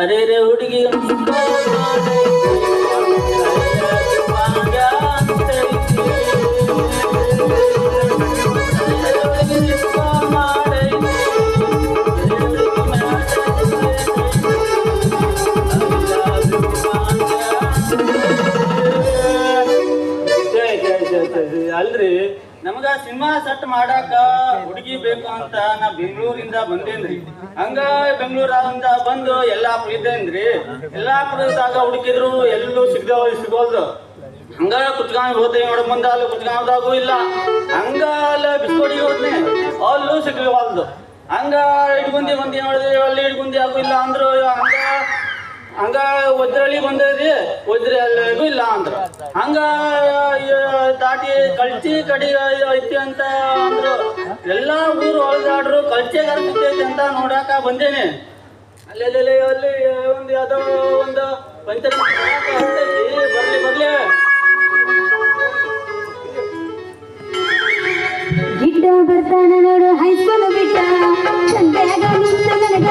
ಅರೆ ರೇ ಹುಡುಗಿ ನಮಗ ಸಿನಿಮಾ ಸೆಟ್ ಮಾಡಾಕ ಹುಡುಗಿ ಬೇಕು ಅಂತ ನಾ ಬೆಂಗಳೂರಿಂದ ಬಂದೇನ್ರಿ. ಹಂಗ ಬೆಂಗಳೂರಿಂದ ಬಂದು ಎಲ್ಲಾಪುರ ಇದ್ದೇನ್ರಿ ಎಲ್ಲಾಪುರದಾಗ ಹುಡುಕಿದ್ರು ಎಲ್ಲೂ ಸಿಗ್ದವ, ಸಿಗೋಲ್ದು. ಹಂಗ ಕುತ್ಕಾಂಗ್ ಹೋದೆ ನೋಡ ಮುಂದ ಅಲ್ಲಿ ಕುತ್ಕೊಂಡಾಗೂ ಇಲ್ಲ. ಹಂಗ ಅಲ್ಲ ಬಿಸ್ಕೋಡಿಗೆ ಹೋದ್ನೆ. ಅಲ್ಲೂ ಸಿಗವಲ್ದು ಹಂಗ ಇಟ್ಕೊಂಡಿ ಬಂದಿ ನೋಡಿದ್ರಿ, ಅಲ್ಲಿ ಇಟ್ಕೊಂಡಿ ಆಗು ಇಲ್ಲ ಅಂದ್ರು, ಹಂಗ ಹಂಗ ಒದ್ರಳ್ಳಿ ಬಂದದ್ರಿ ಒದ್ರಿ ಅಲ್ಲಿಗೂ ಇಲ್ಲ ಅಂದ್ರ. ಹಂಗ ದಾಟಿ ಕಳ್ಚಿ ಕಡಿ ಐತಿ ಅಂತ ಅಂದ್ರು. ಎಲ್ಲಾ ಊರು ಹೊಲದಾಡ್ರು ಕಳ್ಚೆ ಕರ್ಕೈತಿ ಅಂತ ನೋಡಾಕ ಬಂದೇನೆ. ಅಲ್ಲೆಲ್ಲೆಲ್ಲಿ, ಅಲ್ಲಿ ಒಂದು ಯಾವ್ದೋ ಒಂದು ಪಂಚಾಯತ್ ಬರ್ಲಿ ಬರ್ಲಿ. ಗಿಡ್ಡ ಬರ್ತಾನ ನೋಡು, ಹೈಸ್ಕೂಲ್ ಬಿಟ್ಟ. ನಿಂತು ನನಗ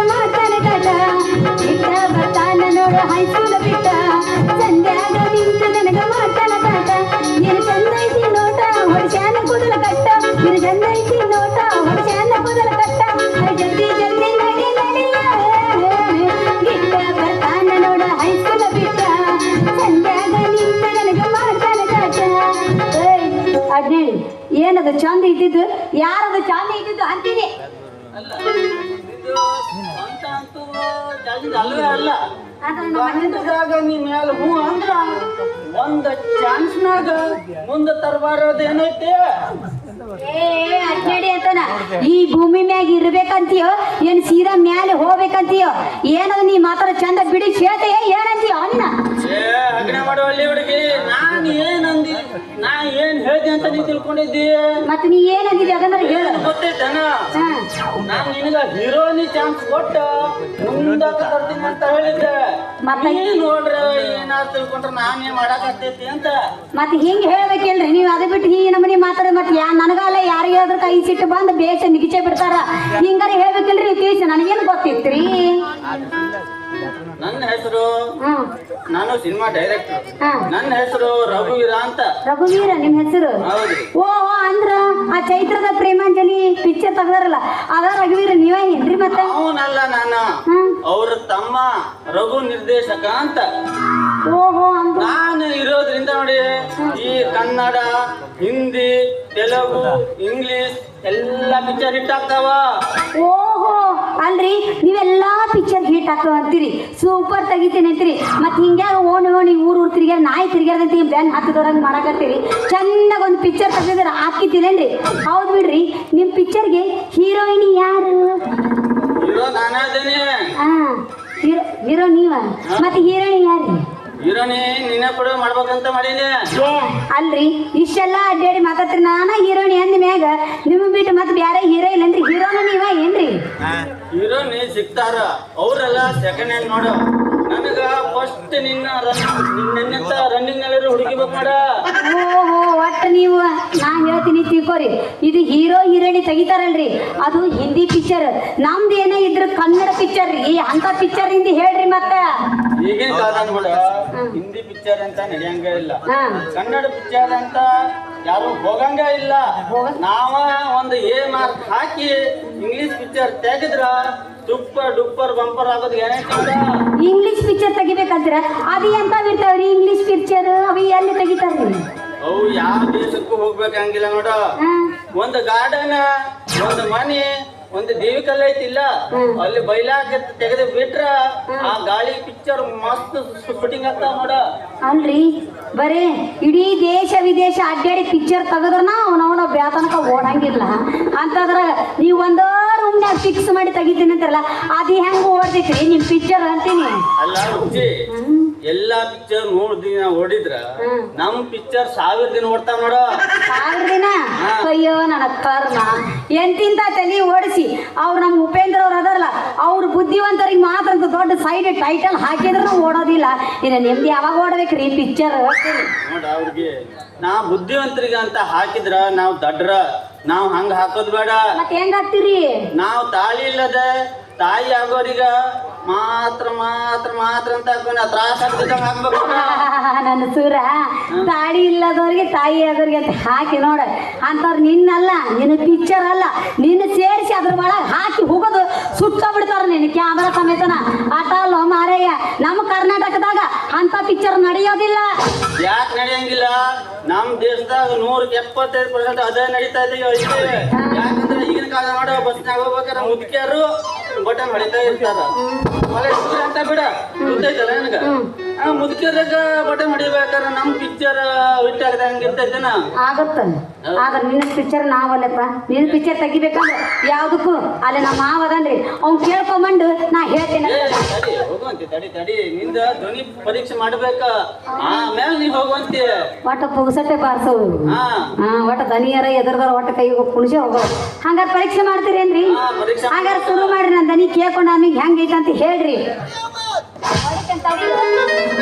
ಅಡ್ನೇಳಿ ಏನದು ಚಂದ ಇದ್ದಿದ್ದು? ಯಾರದ ಚಂದ ಇದ್ದಿದ್ದು ಅಂತೀನಿ. ಮ್ಯಾಲ ಹೂ ಅಂದ್ರ ಒಂದ್ ಚಾನ್ಸ್ನಾಗ ಮುಂದ ತರಬಾರದೇನೈತಿ ಅಡ್ನೇಡಿ ಅಂತಾನ. ಈ ಭೂಮಿ ಮ್ಯಾಗ ಇರ್ಬೇಕಂತೀಯೋ ಏನ್ ಸೀದಾ ಮ್ಯಾಲೆ ಹೋಗ್ಬೇಕಂತೀಯೋ ಏನದ ನೀ ಮಾತ್ರ ಚಂದ ಬಿಡಿ ಶೇತ ಅಂತ ನೀ ತಿಳ್ಕೊಂಡಿದ್ದಿ? ಮತ್ ನೀ ಏನಂದಿದ್ಯ ಅದನ್ನ ಹೇಳು. ಗೊತ್ತೇ ಗೊತ್ತೈತನ. ನಾನ್ ನಿನಗ ಹೀರೋನಿ ಚಾನ್ಸ್ ಕೊಟ್ಟ ಮುಂದಕ್ಕೆ ತರ್ತೀನಿ ಅಂತ ಹೇಳಿದ್ದೆ. ಮತ್ತೆ? ನೀ ನೋಡ್ರ ಏನಾದ್ರು ತಿಳ್ಕೊಂಡ್ರ ನಾನ್ ಏನ್ ಮಾಡಾಕತ್ತೈತಿ ಅಂತ. ಮತ್ ಹಿಂಗ್ ಹೇಳ್ಬೇಕಿಲ್ರಿ? ನೀವು ಅದ ಬಿಟ್ಟು ಈ ನಮ್ಮನಿ ಮಾತಾಡ ಮತ್ ಯಾ ನನಗಲ್ಲ ಯಾರಿಗೆ ಹೇಳಿದ್ರ ಕೈ ಸಿಟ್ಟು ಬಂದು ಬೇಷ ನಿಗಿಚೆ ಬಿಡ್ತಾರ. ಹಿಂಗಾರ ಹೇಳ್ಬೇಕಿಲ್ರಿ ತಿಳಿಸಿ ನನಗೇನ್ ಗೊತ್ತಿತ್ರಿ? ನನ್ನ ಹೆಸರು ನಾನು ಸಿನಿಮಾ ಡೈರೆಕ್ಟರ್. ನನ್ನ ಹೆಸರು ರಘುವೀರ ಅಂತ. ರಘುವೀರ ನಿಮ್ ಹೆಸರು? ಓ ಅಂದ್ರ ಆ ಚೈತ್ರದ ಪ್ರೇಮಾಂಜಲಿ ಪಿಕ್ಚರ್ ತೆಗ್ದಾರಲ್ಲ ಅದ ರಘುವೀರ ನೀವೇ ಏನ್ರಿ ಮತ್ತೆ? ಅವನಲ್ಲ ನಾನು. ಅವ್ರ ತಮ್ಮ ರಘು ನಿರ್ದೇಶಕ ಅಂತ. ಓಹೋ ನಾನು ಇರೋದ್ರಿಂದ ನೋಡಿ ಈ ಕನ್ನಡ ಹಿಂದಿ ತೆಲುಗು ಇಂಗ್ಲಿಷ್ ಎಲ್ಲ ಪಿಕ್ಚರ್ ಹಿಟ್ ಆಗ್ತಾವ. ಓಹೋ ಅಲ್ರಿ ನೀವೆಲ್ಲಾ ಪಿಕ್ಚರ್ ಹಿಟ್ ಹಾಕೋ ಅಂತೀರಿ. ಸೂಪರ್ ತೆಗಿತೀನಿ ಅಂತೀರಿ. ಮತ್ ಹಿಂಗ್ಯಾಗ ಓಣಿ ಓಣಿ ಊರ್ ಊರು ತಿರ್ಗ್ಯಾರ ನಾಯಿ ತಿರ್ಗ್ಯಾರ್ದಂತ ಬ್ಯಾನ್ ಹತ್ತದವ್ರಂಗ್ ಮಾಡಕತ್ತೀರಿ. ಚೆನ್ನಾಗ ಒಂದು ಪಿಕ್ಚರ್ ತೆಗೆದ್ರೆ ಹಾಕಿದ್ದೀನಿ ಹೌದು ಬಿಡ್ರಿ. ನಿಮ್ ಪಿಕ್ಚರ್ಗೆ ಹೀರೋಯಿನ್ ಯಾರು? ಹಾ. ಹೀರೋ ಹೀರೋ ನೀವ? ಮತ್ತೆ ಹೀರೋಯಿನ್ ಯಾರು ಹೀರೋನಿ ನಿನ್ನ ಕೂಡ ಮಾಡ್ಬೇಕಂತ ಮಾಡೀನಿ ಅಲ್ರಿ ಇಷ್ಟೆಲ್ಲ ಅಡ್ಡಾಡಿ ಮಾತಾಡ್ತೀರಿ. ನಾನ ಹೀರೋಣಿ ಅಂದ ಮ್ಯಾಗ ನಿಮ್ ಬಿಟ್ಟು ಮತ್ತೆ ಬ್ಯಾರೆ ಹೀರೋ ಇಲ್ಲನ್ರಿ ಹೀರೋನ ನೀವ ಏನ್ರಿ? ಹೀರೋನಿ ಸಿಕ್ತಾರ ಅವ್ರೆಲ್ಲ ಸೆಕೆಂಡ್ ಹ್ಯಾಂಡ್ ನೋಡು. ನನಗ ಫಸ್ಟ್ ನಿನ್ನ ನಿನ್ನಂತ ರನ್ನಿಂಗ್ನಲ್ಲಿ ಹುಡುಗಿಬೇಕು ಮಾಡ ಓಹೋ ಒಟ್ಟ ನೀವು. ನಾ ಹೇಳ್ತೀನಿ ತಿಳ್ಕೊರಿ. ಇದು ಹೀರೋ ಹೀರೋಣಿ ತೆಗಿತಾರಲ್ರಿ. ಅದು ಹಿಂದಿ ಪಿಕ್ಚರ್ ನಮ್ದು ಏನೇ ಇದ್ರ ಕನ್ನಡ ಪಿಕ್ಚರ್ ಈ ಅಂತ ಪಿಕ್ಚರ್ ಹಿಂದಿ ಹೇಳ್ರಿ ಮತ್ತೆ. ಈಗಿನ ಹಿಂದಿ ಪಿಕ್ಚರ್ ಅಂತ ನಡೆಯಂಗ ಇಲ್ಲ. ಕನ್ನಡ ಪಿಕ್ಚರ್ ಅಂತ ಯಾರು ಹೋಗಂಗ ಇಲ್ಲ. ನಾವ ಒಂದು ಎ ಮಾರ್ಕ್ ಹಾಕಿ ಇಂಗ್ಲಿಷ್ ಪಿಕ್ಚರ್ ತೆಗೆದ್ರ ಸೂಪರ್ ಡೂಪರ್ ಬಂಪರ್ ಆಗೋದು ಏನೇ ಇಂಗ್ಲಿಷ್ ಪಿಕ್ಚರ್ ತೆಗಿಬೇಕಂದ್ರ ಅದು ಎಂತ ಇರ್ತಾವ್ರಿ ಇಂಗ್ಲಿಷ್ ಪಿಕ್ಚರ್ ಅವು ಎಲ್ಲಿ ತೆಗಿತಾರ್ರಿ? ಅವು ಯಾವ ದೇಶಕ್ಕೂ ಹೋಗ್ಬೇಕಂಗಿಲ್ಲ ನೋಡ. ಒಂದು ಗಾರ್ಡನ್ ಒಂದು ಮನೆ ಒಂದು ದೇವಿ ಕಲ್ಲ ಐತಿಲ್ಲ ಅಲ್ಲಿ ಬೈಲಾಕ ತೆಗೆದು ಬಿಟ್ರ ಆ ಗಾಳಿ ಪಿಕ್ಚರ್ ಮಸ್ತ್ ಶೂಟಿಂಗ್ ಅಂತ ನೋಡ. ಅಲ್ರಿ ಬರೇ ಇಡೀ ದೇಶ ವಿದೇಶ ಅಡ್ಡಾಡಿ ಪಿಕ್ಚರ್ ತೆಗದ್ರನ ಅವನವನ ಬ್ಯಾತನಕ ಓಡಂಗಿಲ್ಲ. ಅಂತಂದ್ರ ನೀವು ಒಂದೋ ರೂಮ್ನ್ಯಾಗ ಫಿಕ್ಸ್ ಮಾಡಿ ತೆಗಿತೀನಿ ಅಂತಾರಲ್ಲ ಅದು ಹೆಂಗ್ ಓಡ್ತೈತ್ರಿ ನಿಮ್ ಪಿಕ್ಚರ್ ಅಂತೀನಿ. ಅಲ್ಲ ಎಲ್ಲಾ ಪಿಕ್ಚರ್ ನೂರ್ ದಿನ ಓಡಿದ್ರ. ನಮ್ ಪಿಕ್ಚರ್ ಸಾವಿರ ದಿನ ಓಡ್ತಾವ ನೋಡ. ಸಾವಿರ ದಿನ? ಅಯ್ಯೋ ನನ್ನ ಕರ್ಮ. ಎಂತಿಂತ ತಲೆ ಓಡಿಸಿ. ಅವ್ರು ನಮ್ ಉಪೇಂದ್ರ ಅವ್ರು ಅದಾರಲ್ಲ ಅವ್ರ ಬುದ್ಧಿವಂತರಿಗೆ ಮಾತ್ರ ಅಂತ ದೊಡ್ಡ ಸೈಡ್ ಟೈಟಲ್ ಹಾಕಿದ್ರು ಓಡೋದಿಲ್ಲ. ಇನ್ನು ನಿಮ್ದು ಯಾವಾಗ ಓಡ್ಬೇಕ್ರಿ ಪಿಕ್ಚರ್ ನೋಡ ಅವ್ರಿಗೆ ನಾ ಬುದ್ಧಿವಂತರಿಗೆ ಅಂತ ಹಾಕಿದ್ರ ನಾವ್ ದಡ್ರ ನಾವ್ ಹಂಗ ಹಾಕೋದ್ ಬೇಡ. ಮತ್ತೆ ಹೆಂಗ್ ಹಾಕ್ತಿರಿ? ನಾವ್ ತಾಳಿ ಇಲ್ಲದ ತಾಯಿ ಆಗೋರಿಗ ಮಾತ್ರ ಮಾತ್ರ ಮಾತ್ರ ಅಂತ ಹಾಕೊಂಡು ತ್ರಾಸ ಹಾಕ್ಬೇಕು ನನ್ನ ಸೂರ ತಾಳಿ ಇಲ್ಲದವ್ರಿಗೆ ತಾಯಿ ಆದವ್ರಿಗೆ ಅಂತ ಹಾಕಿ ನೋಡ. ಅಂತವ್ರು ನಿನ್ನಲ್ಲ ನಿನ್ನ ಪಿಕ್ಚರ್ ಅಲ್ಲ. ನಿನ್ನ ಸೇರಿಸಿ ಅದ್ರ ಒಳಗೆ ಹಾಕಿ ಹೋಗೋದು ಸುಟ್ಟ ಬಿಡ್ತಾರ ನಿನ್ನ ಕ್ಯಾಮ್ರಾ ಸಮೇತನ. ಆಟ ಅಲ್ಲ ಮಾರಯ್ಯ ನಮ್ಮ ಕರ್ನಾಟಕದಾಗ ಅಂತ ಪಿಕ್ಚರ್ ನಡೆಯೋದಿಲ್ಲ. ಯಾಕೆ ನಡೆಯಂಗಿಲ್ಲ? ನಮ್ ದೇಶದಾಗ ನೂರ ಎಪ್ಪತ್ತೈದು ಪರ್ಸೆಂಟ್ ಅದೇ ನಡೀತಾ ಇದೆ ಕಾಲ ಮಾಡೋ ಬಸ್ನಾಗ ಹೋಗ್ಬೇಕಾದ್ರೆ ಮುದುಕಿಯರು ಬಟನ್ ಹೊಡಿತಾ ಇರ್ತಾರ. ಮಳೆ ಅಂತ ಬಿಡ ಗೊತ್ತೈತಲ್ಲ ನನಗ? ಆ ಮುದುಕಿಯರಾಗ ಬಟ್ಟೆ ಮಡಿಬೇಕಾದ್ರೆ ನಮ್ ಪಿಕ್ಚರ್ ಹಿಟ್ ಆಗದೆ ಹಂಗಿರ್ತೈತೇನ ಆಗತ್ತಲ್ಲ. ಆಗತ್ತ ಆದ್ರೆ ನಿನ್ನ ಪಿಕ್ಚರ್ ನಾವಲ್ಲಪ್ಪ. ನಿನ್ನ ಪಿಕ್ಚರ್ ತೆಗಿಬೇಕಂದ್ರೆ ಯಾವ್ದಕ್ಕೂ ಅಲ್ಲಿ ನಮ್ಮ ಮಾವ ಅದನ್ರಿ. ಅವ್ನ್ ಕೇಳ್ಕೊಂಬಂಡು ನಾ ಹೇಳ್ತೇನೆ. ಏ, ತಡಿ ಹೋಗುವಂತೆ ತಡಿ ತಡಿ. ನಿಂದ ಧ್ವನಿ ಪರೀಕ್ಷೆ ಮಾಡ್ಬೇಕ. ಆಮೇಲೆ ನೀ ಹೋಗುವಂತೆ. ಒಟ್ಟ ಪುಗ್ಸಟ್ಟೆ ಬಾರ್ಸವು ಹಾ. ಹಾ ಒಟ್ಟ ದನಿಯರ ಎದುರ್ದಾರ ಒಟ್ಟ ಕೈ ಕುಣಿಸಿ ಹೋಗೋ ಹಂಗಾರೆ ಪರೀಕ್ಷೆ ಮಾಡ್ತೀರೇನ್ರಿ? ಹಾ, ಪರೀಕ್ಷೆ ಹಂಗಾರೆ ಶುರು ಮಾಡ್ರಿ ನನ್ನ ದನಿ ಕೇಳ್ಕೊಂಡು ಆಮೇಲೆ ಹೆಂಗೈತೆ ಅಂತ ಹೇಳ್ರಿ. 现到第个